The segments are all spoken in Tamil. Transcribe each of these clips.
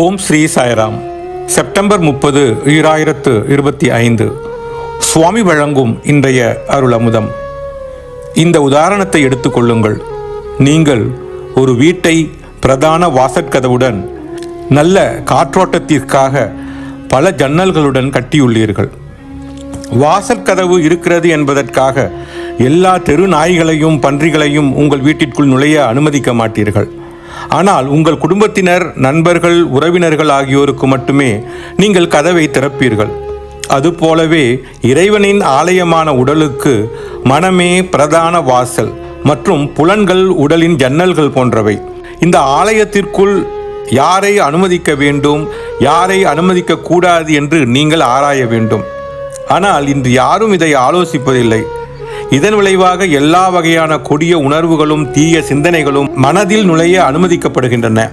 ஓம் ஸ்ரீ சாய்ராம். செப்டம்பர் முப்பது ஈராயிரத்து இருபத்தி ஐந்து. சுவாமி வழங்கும் இன்றைய அருளமுதம். இந்த உதாரணத்தை எடுத்துக்கொள்ளுங்கள் நீங்கள் ஒரு வீட்டை பிரதான வாசற்கதவுடன் நல்ல காற்றோட்டத்திற்காக பல ஜன்னல்களுடன் கட்டியுள்ளீர்கள். வாசற்கதவு இருக்கிறது என்பதற்காக எல்லா தெரு நாய்களையும் பன்றிகளையும் உங்கள் வீட்டிற்குள் நுழைய அனுமதிக்க மாட்டீர்கள். ஆனால் உங்கள் குடும்பத்தினர் நண்பர்கள் உறவினர்கள் ஆகியோருக்கு மட்டுமே நீங்கள் கதவை திறப்பீர்கள். அதுபோலவே இறைவனின் ஆலயமான உடலுக்கு மனமே பிரதான வாசல் மற்றும் புலன்கள் உடலின் ஜன்னல்கள் போன்றவை. இந்த ஆலயத்திற்குள் யாரை அனுமதிக்க வேண்டும் யாரை அனுமதிக்க கூடாது என்று நீங்கள் ஆராய வேண்டும். ஆனால் இன்று யாரும் இதை ஆலோசிப்பதில்லை. இதன் விளைவாக எல்லா வகையான கொடிய உணர்வுகளும் தீய சிந்தனைகளும் மனதில் நுழைய அனுமதிக்கப்படுகின்றன.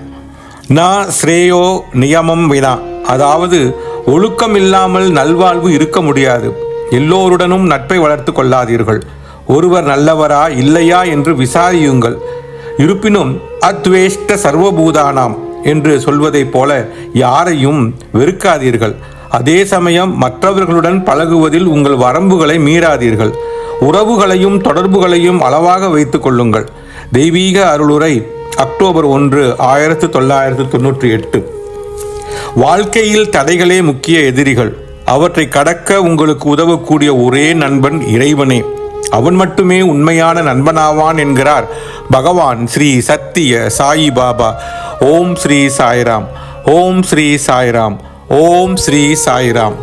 ந ஸ்ரேயோ நியமம் வினா. அதாவது ஒழுக்கம் இல்லாமல் நல்வாழ்வு இருக்க முடியாது. எல்லோருடனும் நட்பை வளர்த்து கொள்ளாதீர்கள். ஒருவர் நல்லவரா இல்லையா என்று விசாரியுங்கள். இருப்பினும் அத்வேஷ்ட சர்வபூதானாம் என்று சொல்வதைப் போல யாரையும் வெறுக்காதீர்கள். அதே சமயம் மற்றவர்களுடன் பழகுவதில் உங்கள் வரம்புகளை மீறாதீர்கள். உறவுகளையும் தொடர்புகளையும் அளவாக வைத்துக் கொள்ளுங்கள். தெய்வீக அருளுரை அக்டோபர் ஒன்று ஆயிரத்து தொள்ளாயிரத்து தொண்ணூற்றி எட்டு. வாழ்க்கையில் தடைகளே முக்கிய எதிரிகள். அவற்றை கடக்க உங்களுக்கு உதவக்கூடிய ஒரே நண்பன் இறைவனே. அவன் மட்டுமே உண்மையான நண்பனாவான் என்கிறார் பகவான் ஸ்ரீ சத்திய சாயி பாபா. ஓம் ஸ்ரீ சாய்ராம். ஓம் ஸ்ரீ சாய்ராம். ஓம் ஸ்ரீ சாய்ராம்.